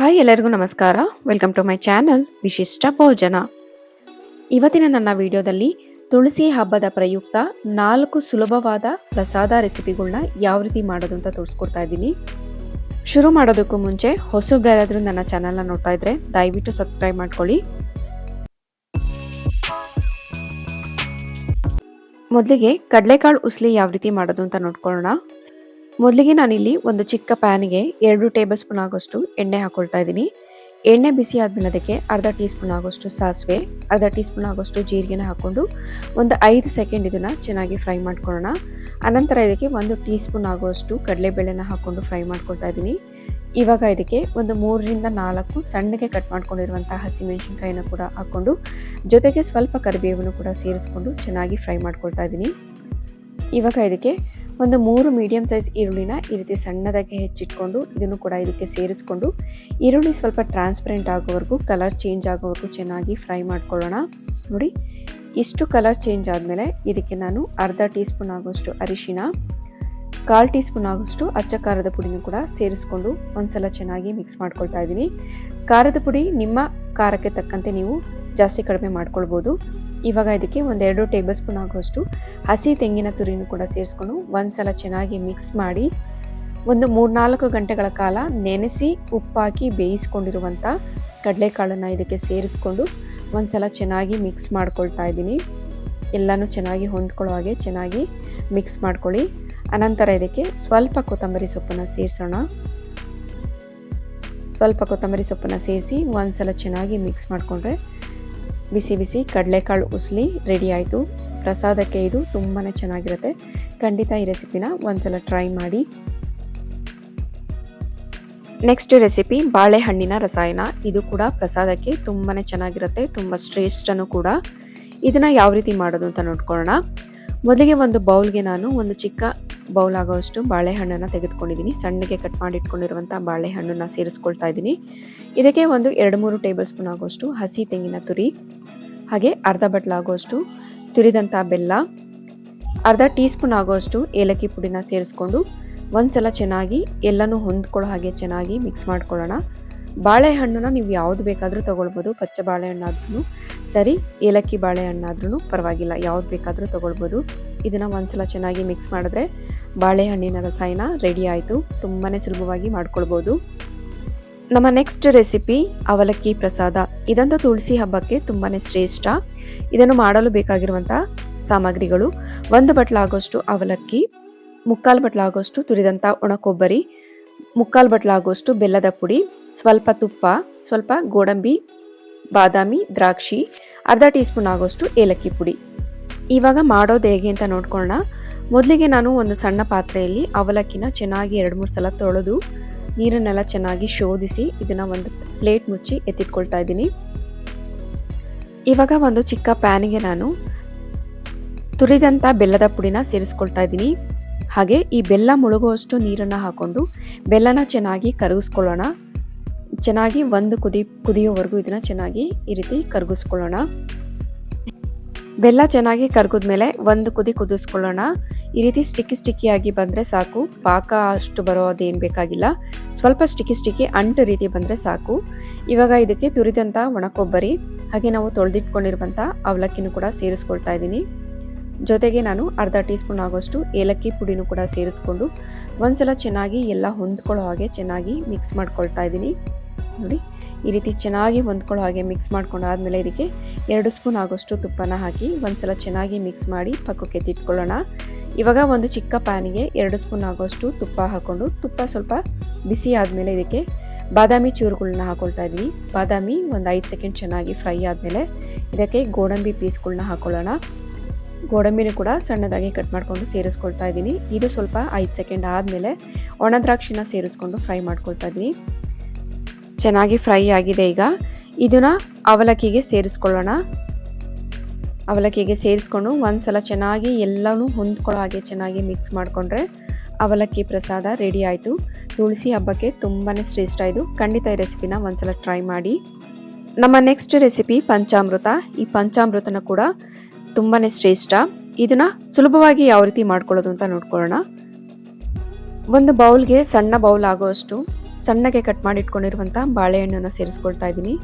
Hi ಎಲ್ಲರಿಗೂ ನಮಸ್ಕಾರ. Welcome to my channel ವಿಶಿಷ್ಟ ಭೋಜನ. ಇವತ್ತಿನ ನನ್ನ ವಿಡಿಯೋದಲ್ಲಿ ತುಳಸಿ ಹಬ್ಬದ ಪ್ರಯುಕ್ತ ನಾಲ್ಕು ಸುಲಭವಾದ ಪ್ರಸಾದ ರೆಸಿಪಿಗಳನ್ನ ಯಾವ ರೀತಿ ಮಾಡೋದು ಅಂತ ತೋರಿಸ್ಕೊಡ್ತಾ ಇದ್ದೀನಿ. ಶುರು ಮಾಡೋದಕ್ಕೂ ಮುಂಚೆ ಹೊಸಬ್ರಾರಾದರೂ ನನ್ನ ಚಾನಲ್ನ ನೋಡ್ತಾ ಇದ್ರೆ ದಯವಿಟ್ಟು ಸಬ್ಸ್ಕ್ರೈಬ್ ಮಾಡ್ಕೊಳ್ಳಿ. ಮೊದಲಿಗೆ ಕಡಲೆಕಾಳು ಉಸ್ಲಿ ಯಾವ ರೀತಿ ಮಾಡೋದು ಅಂತ ನೋಡ್ಕೊಳ್ಳೋಣ. ಮೊದಲಿಗೆ ನಾನಿಲ್ಲಿ ಒಂದು ಚಿಕ್ಕ ಪ್ಯಾನ್ಗೆ ಎರಡು ಟೇಬಲ್ ಸ್ಪೂನ್ ಆಗೋಷ್ಟು ಎಣ್ಣೆ ಹಾಕೊಳ್ತಾ ಇದ್ದೀನಿ. ಎಣ್ಣೆ ಬಿಸಿ ಆದ್ಮೇಲೆ ಅದಕ್ಕೆ ಅರ್ಧ ಟೀ ಸ್ಪೂನ್ ಆಗೋಷ್ಟು ಸಾಸಿವೆ, ಅರ್ಧ ಟೀ ಸ್ಪೂನ್ ಆಗೋಷ್ಟು ಜೀರಿಗೆನ ಹಾಕ್ಕೊಂಡು ಒಂದು ಐದು ಸೆಕೆಂಡ್ ಇದನ್ನು ಚೆನ್ನಾಗಿ ಫ್ರೈ ಮಾಡ್ಕೊಳ್ಳೋಣ. ಅನಂತರ ಇದಕ್ಕೆ ಒಂದು ಟೀ ಸ್ಪೂನ್ ಆಗುವಷ್ಟು ಕಡಲೆಬೇಳೆನ ಹಾಕ್ಕೊಂಡು ಫ್ರೈ ಮಾಡ್ಕೊಳ್ತಾ ಇದ್ದೀನಿ. ಇವಾಗ ಇದಕ್ಕೆ ಒಂದು ಮೂರರಿಂದ ನಾಲ್ಕು ಸಣ್ಣಗೆ ಕಟ್ ಮಾಡ್ಕೊಂಡಿರುವಂತಹ ಹಸಿಮೆಣಸಿನ್ಕಾಯಿನ ಕೂಡ ಹಾಕ್ಕೊಂಡು ಜೊತೆಗೆ ಸ್ವಲ್ಪ ಕರಿಬೇವನ್ನು ಕೂಡ ಸೇರಿಸ್ಕೊಂಡು ಚೆನ್ನಾಗಿ ಫ್ರೈ ಮಾಡ್ಕೊಳ್ತಾ ಇದ್ದೀನಿ. ಇವಾಗ ಇದಕ್ಕೆ ಒಂದು ಮೂರು ಮೀಡಿಯಮ್ ಸೈಜ್ ಈರುಳ್ಳಿನ ಈ ರೀತಿ ಸಣ್ಣದಾಗಿ ಹೆಚ್ಚಿಟ್ಕೊಂಡು ಇದನ್ನು ಕೂಡ ಇದಕ್ಕೆ ಸೇರಿಸ್ಕೊಂಡು ಈರುಳ್ಳಿ ಸ್ವಲ್ಪ ಟ್ರಾನ್ಸ್ಪರೆಂಟ್ ಆಗೋವರೆಗೂ ಕಲರ್ ಚೇಂಜ್ ಆಗೋವರೆಗೂ ಚೆನ್ನಾಗಿ ಫ್ರೈ ಮಾಡ್ಕೊಳ್ಳೋಣ. ನೋಡಿ, ಇಷ್ಟು ಕಲರ್ ಚೇಂಜ್ ಆದಮೇಲೆ ಇದಕ್ಕೆ ನಾನು ಅರ್ಧ ಟೀ ಸ್ಪೂನ್ ಆಗೋಷ್ಟು ಅರಿಶಿನ ಕಾಲು ಟೀ ಸ್ಪೂನ್ ಆಗೋಷ್ಟು ಅಚ್ಚ ಖಾರದ ಪುಡಿನೂ ಕೂಡ ಸೇರಿಸ್ಕೊಂಡು ಒಂದ್ಸಲ ಚೆನ್ನಾಗಿ ಮಿಕ್ಸ್ ಮಾಡ್ಕೊಳ್ತಾ ಇದ್ದೀನಿ. ಖಾರದ ಪುಡಿ ನಿಮ್ಮ ಖಾರಕ್ಕೆ ತಕ್ಕಂತೆ ನೀವು ಜಾಸ್ತಿ ಕಡಿಮೆ ಮಾಡ್ಕೊಳ್ಬೋದು. ಇವಾಗ ಇದಕ್ಕೆ ಒಂದೆರಡು ಟೇಬಲ್ ಸ್ಪೂನ್ ಆಗುವಷ್ಟು ಹಸಿ ತೆಂಗಿನ ತುರಿನೂ ಕೂಡ ಸೇರಿಸ್ಕೊಂಡು ಒಂದ್ಸಲ ಚೆನ್ನಾಗಿ ಮಿಕ್ಸ್ ಮಾಡಿ ಒಂದು ಮೂರ್ನಾಲ್ಕು ಗಂಟೆಗಳ ಕಾಲ ನೆನೆಸಿ ಉಪ್ಪಾಕಿ ಬೇಯಿಸ್ಕೊಂಡಿರುವಂಥ ಕಡಲೆಕಾಳನ್ನು ಇದಕ್ಕೆ ಸೇರಿಸ್ಕೊಂಡು ಒಂದ್ಸಲ ಚೆನ್ನಾಗಿ ಮಿಕ್ಸ್ ಮಾಡ್ಕೊಳ್ತಾ ಇದ್ದೀನಿ. ಎಲ್ಲನೂ ಚೆನ್ನಾಗಿ ಹೊಂದ್ಕೊಳ್ಳೋ ಹಾಗೆ ಚೆನ್ನಾಗಿ ಮಿಕ್ಸ್ ಮಾಡ್ಕೊಳ್ಳಿ. ಅನಂತರ ಇದಕ್ಕೆ ಸ್ವಲ್ಪ ಕೊತ್ತಂಬರಿ ಸೊಪ್ಪನ್ನು ಸೇರಿಸೋಣ. ಸ್ವಲ್ಪ ಕೊತ್ತಂಬರಿ ಸೊಪ್ಪನ್ನು ಸೇರಿಸಿ ಒಂದ್ಸಲ ಚೆನ್ನಾಗಿ ಮಿಕ್ಸ್ ಮಾಡಿಕೊಂಡ್ರೆ ಬಿಸಿ ಬಿಸಿ ಕಡಲೆಕಾಳು ಉಸ್ಲಿ ರೆಡಿ ಆಯಿತು. ಪ್ರಸಾದಕ್ಕೆ ಇದು ತುಂಬಾ ಚೆನ್ನಾಗಿರುತ್ತೆ. ಖಂಡಿತ ಈ ರೆಸಿಪಿನ ಒಂದ್ಸಲ ಟ್ರೈ ಮಾಡಿ. ನೆಕ್ಸ್ಟ್ ರೆಸಿಪಿ ಬಾಳೆಹಣ್ಣಿನ ರಸಾಯನ. ಇದು ಕೂಡ ಪ್ರಸಾದಕ್ಕೆ ತುಂಬಾ ಚೆನ್ನಾಗಿರುತ್ತೆ. ತುಂಬ ಶ್ರೇಷ್ಠನೂ ಕೂಡ. ಇದನ್ನು ಯಾವ ರೀತಿ ಮಾಡೋದು ಅಂತ ನೋಡ್ಕೊಳ್ಳೋಣ. ಮೊದಲಿಗೆ ಒಂದು ಬೌಲ್ಗೆ ನಾನು ಒಂದು ಚಿಕ್ಕ ಬೌಲ್ ಆಗೋಷ್ಟು ಬಾಳೆಹಣ್ಣನ್ನು ತೆಗೆದುಕೊಂಡಿದ್ದೀನಿ. ಸಣ್ಣಗೆ ಕಟ್ ಮಾಡಿ ಇಟ್ಕೊಂಡಿರುವಂಥ ಬಾಳೆಹಣ್ಣನ್ನು ಸೇರಿಸ್ಕೊಳ್ತಾ ಇದ್ದೀನಿ. ಇದಕ್ಕೆ ಒಂದು ಎರಡು ಮೂರು ಟೇಬಲ್ ಸ್ಪೂನ್ ಆಗೋಷ್ಟು ಹಸಿ ತೆಂಗಿನ ತುರಿ, ಹಾಗೆ ಅರ್ಧ ಬಟ್ಲಾಗೋಷ್ಟು ತುರಿದಂಥ ಬೆಲ್ಲ, ಅರ್ಧ ಟೀ ಸ್ಪೂನ್ ಆಗೋಷ್ಟು ಏಲಕ್ಕಿ ಪುಡಿನ ಸೇರಿಸ್ಕೊಂಡು ಒಂದ್ಸಲ ಚೆನ್ನಾಗಿ ಎಲ್ಲನೂ ಹೊಂದ್ಕೊಳ್ಳೋ ಹಾಗೆ ಚೆನ್ನಾಗಿ ಮಿಕ್ಸ್ ಮಾಡ್ಕೊಳ್ಳೋಣ. ಬಾಳೆಹಣ್ಣನ್ನು ನೀವು ಯಾವುದು ಬೇಕಾದರೂ ತೊಗೊಳ್ಬೋದು. ಪಚ್ಚ ಬಾಳೆಹಣ್ಣಾದ್ರೂ ಸರಿ, ಏಲಕ್ಕಿ ಬಾಳೆಹಣ್ಣಾದ್ರೂ ಪರವಾಗಿಲ್ಲ. ಯಾವ್ದು ಬೇಕಾದರೂ ತೊಗೊಳ್ಬೋದು. ಇದನ್ನು ಒಂದ್ಸಲ ಚೆನ್ನಾಗಿ ಮಿಕ್ಸ್ ಮಾಡಿದ್ರೆ ಬಾಳೆಹಣ್ಣಿನ ರಸಾಯನ ರೆಡಿ ಆಯಿತು. ತುಂಬಾ ಸುಲಭವಾಗಿ ಮಾಡ್ಕೊಳ್ಬೋದು. ನಮ್ಮ ನೆಕ್ಸ್ಟ್ ರೆಸಿಪಿ ಅವಲಕ್ಕಿ ಪ್ರಸಾದ. ಇದಂತೂ ತುಳಸಿ ಹಬ್ಬಕ್ಕೆ ತುಂಬಾ ಶ್ರೇಷ್ಠ. ಇದನ್ನು ಮಾಡಲು ಬೇಕಾಗಿರುವಂಥ ಸಾಮಗ್ರಿಗಳು. ಒಂದು ಬಟ್ಲಾಗೋಷ್ಟು ಅವಲಕ್ಕಿ, ಮುಕ್ಕಾಲು ಬಟ್ಲಾಗೋಷ್ಟು ತುರಿದಂಥ ಒಣ ಕೊಬ್ಬರಿ ಮುಕ್ಕಾಲು ಬಟ್ಲಾಗೋಷ್ಟು ಬೆಲ್ಲದ ಪುಡಿ, ಸ್ವಲ್ಪ ತುಪ್ಪ, ಸ್ವಲ್ಪ ಗೋಡಂಬಿ, ಬಾದಾಮಿ, ದ್ರಾಕ್ಷಿ, ಅರ್ಧ ಟೀ ಸ್ಪೂನ್ ಆಗೋಷ್ಟು ಏಲಕ್ಕಿ ಪುಡಿ. ಇವಾಗ ಮಾಡೋದು ಹೇಗೆ ಅಂತ ನೋಡ್ಕೊಳ್ಳೋಣ ಮೊದಲಿಗೆ ನಾನು ಒಂದು ಸಣ್ಣ ಪಾತ್ರೆಯಲ್ಲಿ ಅವಲಕ್ಕಿನ ಚೆನ್ನಾಗಿ ಎರಡು ಮೂರು ಸಲ ತೊಳೆದು, ನೀರನ್ನೆಲ್ಲ ಚೆನ್ನಾಗಿ ಶೋಧಿಸಿ ಇದನ್ನು ಒಂದು ಪ್ಲೇಟ್ ಮುಚ್ಚಿ ಎತ್ತಿಟ್ಕೊಳ್ತಾ ಇದ್ದೀನಿ. ಇವಾಗ ಒಂದು ಚಿಕ್ಕ ಪ್ಯಾನಿಗೆ ನಾನು ತುರಿದಂಥ ಬೆಲ್ಲದ ಪುಡಿನ ಸೇರಿಸ್ಕೊಳ್ತಾ ಇದ್ದೀನಿ. ಹಾಗೆ ಈ ಬೆಲ್ಲ ಮುಳುಗುವಷ್ಟು ನೀರನ್ನು ಹಾಕ್ಕೊಂಡು ಬೆಲ್ಲನ ಚೆನ್ನಾಗಿ ಕರಗಿಸ್ಕೊಳ್ಳೋಣ. ಚೆನ್ನಾಗಿ ಒಂದು ಕುದಿ ಕುದಿಯೋವರೆಗೂ ಇದನ್ನು ಚೆನ್ನಾಗಿ ಈ ರೀತಿ ಕರಗಿಸ್ಕೊಳ್ಳೋಣ. ಬೆಲ್ಲ ಚೆನ್ನಾಗಿ ಕರ್ಗಿದ್ಮೇಲೆ ಒಂದು ಕುದಿ ಕುದಿಸ್ಕೊಳ್ಳೋಣ. ಈ ರೀತಿ ಸ್ಟಿಕ್ಕಿ ಸ್ಟಿಕ್ಕಿಯಾಗಿ ಬಂದರೆ ಸಾಕು. ಪಾಕ ಅಷ್ಟು ಬರೋದೇನು ಬೇಕಾಗಿಲ್ಲ. ಸ್ವಲ್ಪ ಸ್ಟಿಕ್ಕಿ ಸ್ಟಿಕ್ಕಿ ಅಂಟು ರೀತಿ ಬಂದರೆ ಸಾಕು. ಇವಾಗ ಇದಕ್ಕೆ ತುರಿದಂಥ ಒಣಕೊಬ್ಬರಿ, ಹಾಗೆ ನಾವು ತೊಳೆದಿಟ್ಕೊಂಡಿರುವಂಥ ಅವಲಕ್ಕಿನೂ ಕೂಡ ಸೇರಿಸ್ಕೊಳ್ತಾ ಇದ್ದೀನಿ. ಜೊತೆಗೆ ನಾನು ಅರ್ಧ ಟೀ ಸ್ಪೂನ್ ಆಗೋಷ್ಟು ಏಲಕ್ಕಿ ಪುಡಿನೂ ಕೂಡ ಸೇರಿಸ್ಕೊಂಡು ಒಂದ್ಸಲ ಚೆನ್ನಾಗಿ ಎಲ್ಲ ಹೊಂದ್ಕೊಳ್ಳೋ ಹಾಗೆ ಚೆನ್ನಾಗಿ ಮಿಕ್ಸ್ ಮಾಡ್ಕೊಳ್ತಾ ಇದ್ದೀನಿ. ನೋಡಿ, ಈ ರೀತಿ ಚೆನ್ನಾಗಿ ಹೊಂದ್ಕೊಳ್ಳೋ ಹಾಗೆ ಮಿಕ್ಸ್ ಮಾಡ್ಕೊಂಡಾದ್ಮೇಲೆ ಇದಕ್ಕೆ ಎರಡು ಸ್ಪೂನ್ ಆಗೋಷ್ಟು ತುಪ್ಪನ ಹಾಕಿ ಒಂದ್ಸಲ ಚೆನ್ನಾಗಿ ಮಿಕ್ಸ್ ಮಾಡಿ ಪಕ್ಕಕ್ಕೆ ಎತ್ತಿಟ್ಕೊಳ್ಳೋಣ. ಇವಾಗ ಒಂದು ಚಿಕ್ಕ ಪ್ಯಾನಿಗೆ ಎರಡು ಸ್ಪೂನ್ ಆಗೋಷ್ಟು ತುಪ್ಪ ಹಾಕ್ಕೊಂಡು, ತುಪ್ಪ ಸ್ವಲ್ಪ ಬಿಸಿ ಆದಮೇಲೆ ಇದಕ್ಕೆ ಬಾದಾಮಿ ಚೂರುಗಳನ್ನ ಹಾಕೊಳ್ತಾ ಇದ್ವಿ. ಬಾದಾಮಿ ಒಂದು ಐದು ಸೆಕೆಂಡ್ ಚೆನ್ನಾಗಿ ಫ್ರೈ ಆದಮೇಲೆ ಇದಕ್ಕೆ ಗೋಡಂಬಿ ಪೀಸ್ಗಳನ್ನ ಹಾಕೊಳ್ಳೋಣ. ಗೋಡಂಬಿನೂ ಕೂಡ ಸಣ್ಣದಾಗಿ ಕಟ್ ಮಾಡಿಕೊಂಡು ಸೇರಿಸ್ಕೊಳ್ತಾ ಇದ್ದೀನಿ. ಇದು ಸ್ವಲ್ಪ ಐದು ಸೆಕೆಂಡ್ ಆದಮೇಲೆ ಒಣ ದ್ರಾಕ್ಷಿನ ಸೇರಿಸ್ಕೊಂಡು ಫ್ರೈ ಮಾಡ್ಕೊಳ್ತಾ ಇದ್ದೀನಿ. ಚೆನ್ನಾಗಿ ಫ್ರೈ ಆಗಿದೆ ಈಗ. ಇದನ್ನು ಅವಲಕ್ಕಿಗೆ ಸೇರಿಸ್ಕೊಳ್ಳೋಣ. ಅವಲಕ್ಕಿಗೆ ಸೇರಿಸ್ಕೊಂಡು ಒಂದ್ಸಲ ಚೆನ್ನಾಗಿ ಎಲ್ಲನೂ ಹೊಂದ್ಕೊಳ್ಳೋ ಹಾಗೆ ಚೆನ್ನಾಗಿ ಮಿಕ್ಸ್ ಮಾಡಿಕೊಂಡ್ರೆ ಅವಲಕ್ಕಿ ಪ್ರಸಾದ ರೆಡಿ ಆಯಿತು. ತುಳಸಿ ಹಬ್ಬಕ್ಕೆ ತುಂಬಾ ಶ್ರೇಷ್ಠ ಇದು. ಖಂಡಿತ ಈ ರೆಸಿಪಿನ ಒಂದ್ಸಲ ಟ್ರೈ ಮಾಡಿ. ನಮ್ಮ ನೆಕ್ಸ್ಟ್ ರೆಸಿಪಿ ಪಂಚಾಮೃತ. ಈ ಪಂಚಾಮೃತನ ಕೂಡ ತುಂಬಾ ಶ್ರೇಷ್ಠ. ಇದನ್ನ ಸುಲಭವಾಗಿ ಯಾವ ರೀತಿ ಮಾಡ್ಕೊಳ್ಳೋದು ಅಂತ ನೋಡ್ಕೊಳ್ಳೋಣ. ಒಂದು ಬೌಲ್ಗೆ ಸಣ್ಣ ಬೌಲ್ ಆಗುವಷ್ಟು ಸಣ್ಣಗೆ ಕಟ್ ಮಾಡಿ ಇಟ್ಕೊಂಡಿರುವಂಥ ಬಾಳೆಹಣ್ಣನ್ನು ಸೇರಿಸ್ಕೊಳ್ತಾ ಇದ್ದೀನಿ.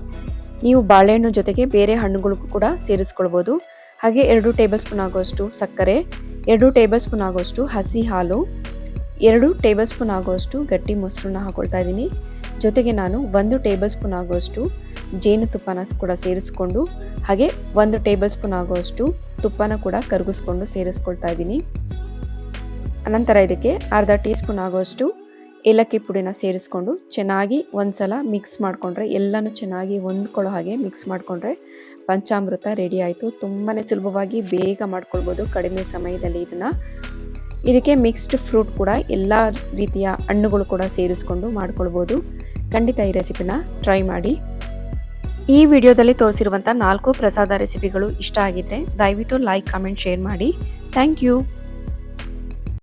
ನೀವು ಬಾಳೆಹಣ್ಣು ಜೊತೆಗೆ ಬೇರೆ ಹಣ್ಣುಗಳಿಗೂ ಕೂಡ ಸೇರಿಸ್ಕೊಳ್ಬೋದು. ಹಾಗೆ ಎರಡು ಟೇಬಲ್ ಸ್ಪೂನ್ ಆಗುವಷ್ಟು ಸಕ್ಕರೆ, ಎರಡು ಟೇಬಲ್ ಸ್ಪೂನ್ ಆಗುವಷ್ಟು ಹಸಿ ಹಾಲು, ಎರಡು ಟೇಬಲ್ ಸ್ಪೂನ್ ಆಗೋಷ್ಟು ಗಟ್ಟಿ ಮೊಸರನ್ನ ಹಾಕೊಳ್ತಾ ಇದ್ದೀನಿ. ಜೊತೆಗೆ ನಾನು ಒಂದು ಟೇಬಲ್ ಸ್ಪೂನ್ ಆಗುವಷ್ಟು ಜೇನುತುಪ್ಪನ ಕೂಡ ಸೇರಿಸ್ಕೊಂಡು, ಹಾಗೆ ಒಂದು ಟೇಬಲ್ ಸ್ಪೂನ್ ಆಗೋಷ್ಟು ತುಪ್ಪನ ಕೂಡ ಕರಗಿಸ್ಕೊಂಡು ಸೇರಿಸ್ಕೊಳ್ತಾ ಇದ್ದೀನಿ. ಅನಂತರ ಇದಕ್ಕೆ ಅರ್ಧ ಟೀ ಸ್ಪೂನ್ ಆಗುವಷ್ಟು ಏಲಕ್ಕಿ ಪುಡಿನ ಸೇರಿಸ್ಕೊಂಡು ಚೆನ್ನಾಗಿ ಒಂದ್ಸಲ ಮಿಕ್ಸ್ ಮಾಡಿಕೊಂಡ್ರೆ, ಎಲ್ಲನೂ ಚೆನ್ನಾಗಿ ಹೊಂದ್ಕೊಳ್ಳೋ ಹಾಗೆ ಮಿಕ್ಸ್ ಮಾಡಿಕೊಂಡ್ರೆ ಪಂಚಾಮೃತ ರೆಡಿ ಆಯಿತು. ತುಂಬಾ ಸುಲಭವಾಗಿ ಬೇಗ ಮಾಡ್ಕೊಳ್ಬೋದು ಕಡಿಮೆ ಸಮಯದಲ್ಲಿ ಇದನ್ನು. ಇದಕ್ಕೆ ಮಿಕ್ಸ್ಡ್ ಫ್ರೂಟ್ ಕೂಡ ಎಲ್ಲ ರೀತಿಯ ಹಣ್ಣುಗಳು ಕೂಡ ಸೇರಿಸ್ಕೊಂಡು ಮಾಡ್ಕೊಳ್ಬೋದು. ಖಂಡಿತ ಈ ರೆಸಿಪಿನ ಟ್ರೈ ಮಾಡಿ. ಈ ವಿಡಿಯೋದಲ್ಲಿ ತೋರಿಸಿರುವಂಥ ನಾಲ್ಕು ಪ್ರಸಾದ ರೆಸಿಪಿಗಳು ಇಷ್ಟ ಆಗಿದ್ದರೆ ದಯವಿಟ್ಟು ಲೈಕ್ ಕಮೆಂಟ್ ಶೇರ್ ಮಾಡಿ. Thank you